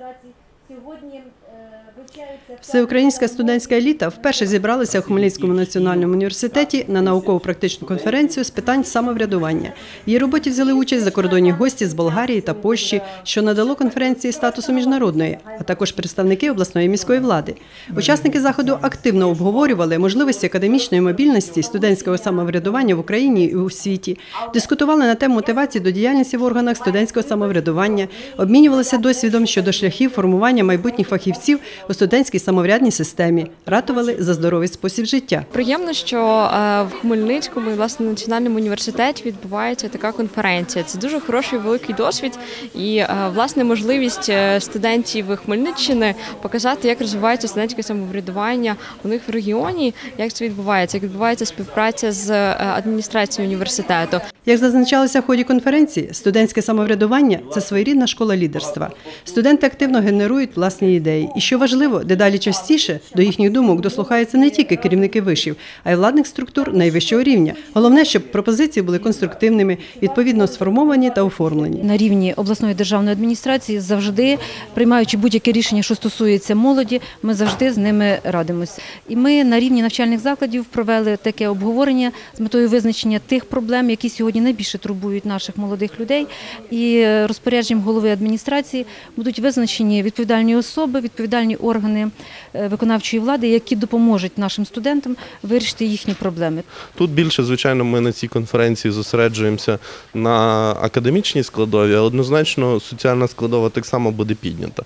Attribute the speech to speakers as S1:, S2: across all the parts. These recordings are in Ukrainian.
S1: адміністрації сьогодні е,
S2: Всеукраїнська студентська еліта вперше зібралася у Хмельницькому національному університеті на науково-практичну конференцію з питань самоврядування. Її роботі взяли участь закордонні гості з Болгарії та Польщі, що надало конференції статусу міжнародної, а також представники обласної міської влади. Учасники заходу активно обговорювали можливості академічної мобільності, студентського самоврядування в Україні і у світі, дискутували на тему мотивації до діяльності в органах студентського самоврядування, обмінювалися досвідом щодо шляхів формування майбутніх фахівців у студентській самоврядній системі, ратували за здоровий спосіб життя.
S3: Приємно, що е, в Хмельницькому і власне національному університеті відбувається така конференція. Це дуже хороший великий досвід і е, власне можливість е, студентів Хмельниччини показати, як розвивається студентське самоврядування у них в регіоні, як це відбувається, як відбувається співпраця з адміністрацією університету.
S2: Як зазначалося в ході конференції, студентське самоврядування це своєрідна школа лідерства. Студенти активно генерують власні ідеї. І що важливо, дедалі частіше до їхніх думок дослухаються не тільки керівники вишів, а й владних структур найвищого рівня. Головне, щоб пропозиції були конструктивними, відповідно сформовані та оформлені.
S4: на рівні обласної державної адміністрації завжди приймаючи будь-яке рішення, що стосується молоді, ми завжди з ними радимось. І ми на рівні навчальних закладів провели таке обговорення з метою визначення тих проблем, які сьогодні найбільше турбують наших молодих людей. І розпорядженням голови адміністрації будуть визначені відповідальні особи, відповідальні органи е, виконавчої влади, які допоможуть нашим студентам вирішити їхні проблеми.
S5: Тут більше, звичайно, ми на цій конференції зосереджуємося на академічній складові, а однозначно соціальна складова так само буде піднята.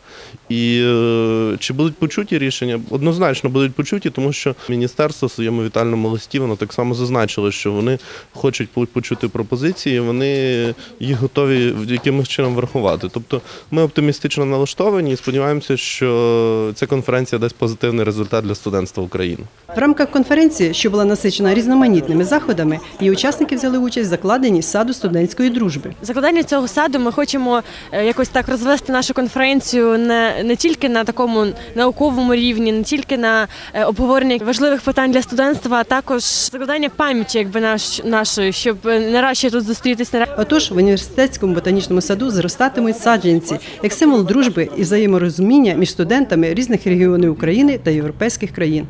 S5: І е, чи будуть почуті рішення? Однозначно будуть почуті, тому що міністерство в своєму вітальному листі воно так само зазначило, що вони хочуть почути пропозиції, вони їх готові якимось чином врахувати. Тобто ми оптимістично налаштовані і сподіваємося, що ця конференція дасть позитивний результат для студентства України.
S2: В рамках конференції, що була насичена різноманітними заходами, її учасники взяли участь в закладенні саду студентської дружби.
S6: Закладання цього саду ми хочемо е, якось так розвести нашу конференцію не, не тільки на такому науковому рівні, не тільки на е, обговорення важливих питань для студентства, а також закладання пам'яті, якби наш нашої, щоб е, не раз тут зустрітися,
S2: Отож, в університетському ботанічному саду зростатимуть саджанці як символ дружби і взаєморозуміння між студентами різних регіонів України та європейських країн.